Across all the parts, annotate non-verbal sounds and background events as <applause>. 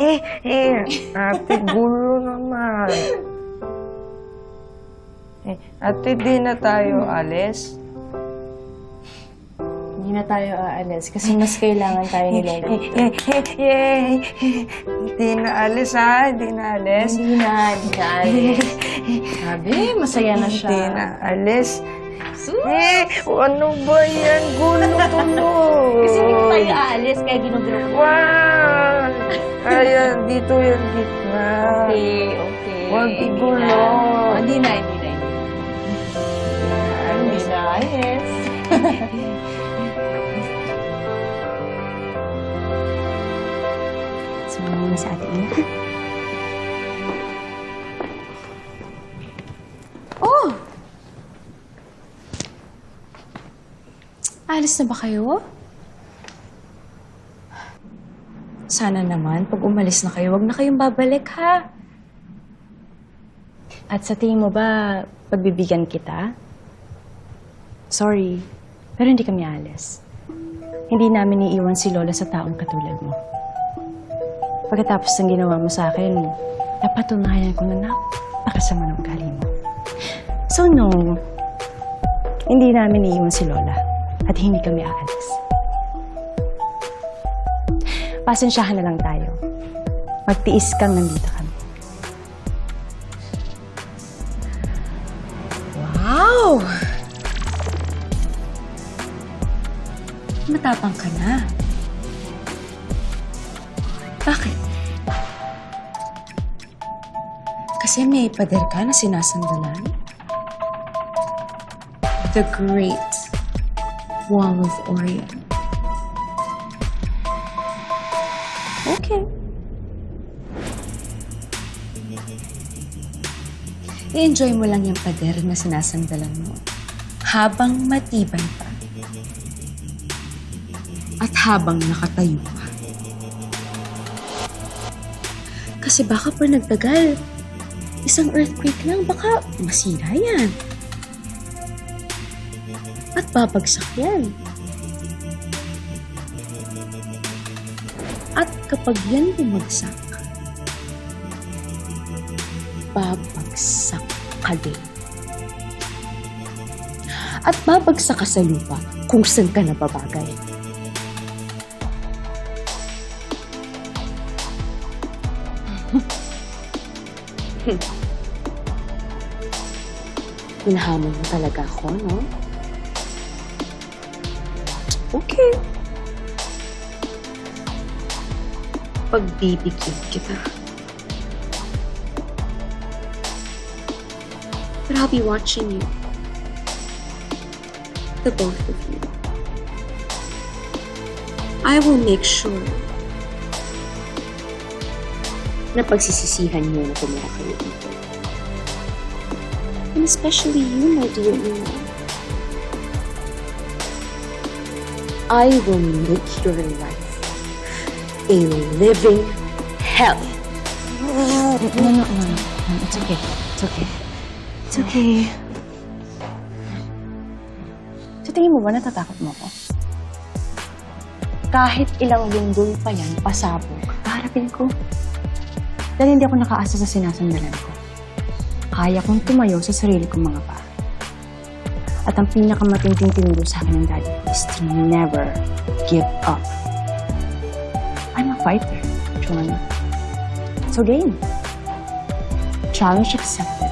Eh, eh, ate, gulo naman. Eh, ate, di na tayo alis. Hindi na tayo aalis kasi mas kailangan tayo ni Lola. Eh, eh, eh, eh, di na alis ha, di na alis. Hindi na, hindi na aalis. Sabi, masaya na siya. Di na alis. Eh, ano ba yan? Gulo tuloy. <laughs> Kasi hindi tayo aalis kaya ginugulo. Wow! Ayan, dito yung gitna. Okay, okay. Huwag igulo. na. Hindi na, hindi na. Hindi na, aalis. <laughs> Sumama muna sa ating ina. Oh! Alis na ba kayo? Sana naman, pag umalis na kayo, wag na kayong babalik, ha? At sa tingin mo ba, pagbibigyan kita? Sorry, pero hindi kami alis. Hindi namin iiwan si Lola sa taong katulad mo. Pagkatapos ng ginawa mo sa akin, napatunayan ko na napakasama ng ugali mo. So no, hindi namin iiwan si Lola at hindi kami aalis. Pasensyahan na lang tayo. Magtiis kang nandito kami. Wow! Matapang ka na. Bakit? Kasi may pader ka na sinasandalan? The Great Wall of Orion. Okay. I-enjoy mo lang yung pader na sinasandalan mo habang matibay pa at habang nakatayo ka. Kasi baka pa nagtagal, isang earthquake lang, baka masira yan. At babagsak yan. At kapag yan bumagsak, babagsak ka din. At babagsak ka sa lupa kung saan ka nababagay. <laughs> Hinahamon mo talaga ako, no? Okay. Pagbibigyan kita. But I'll be watching you. The both of you. I will make sure na pagsisisihan niyo na tumira kayo dito. And especially you, my dear Ina. I will make your life a living hell. No, no, no, no. It's okay. It's okay. It's okay. Sa tingin mo ba natatakot mo ako? Kahit ilang linggo pa yan, pasabog, harapin ko. Dahil hindi ako nakaasa sa sinasandalan ko. Kaya kong tumayo sa sarili kong mga paa. At ang pinakamatinding tinuro sa akin ng daddy ko is to never give up. Fighter, Joanna. So game. Challenge accepted.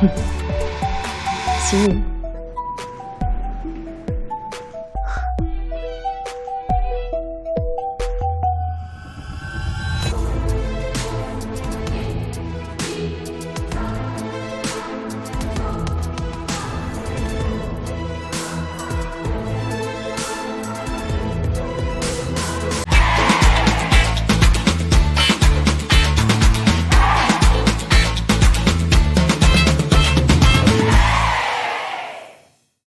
<laughs> See you.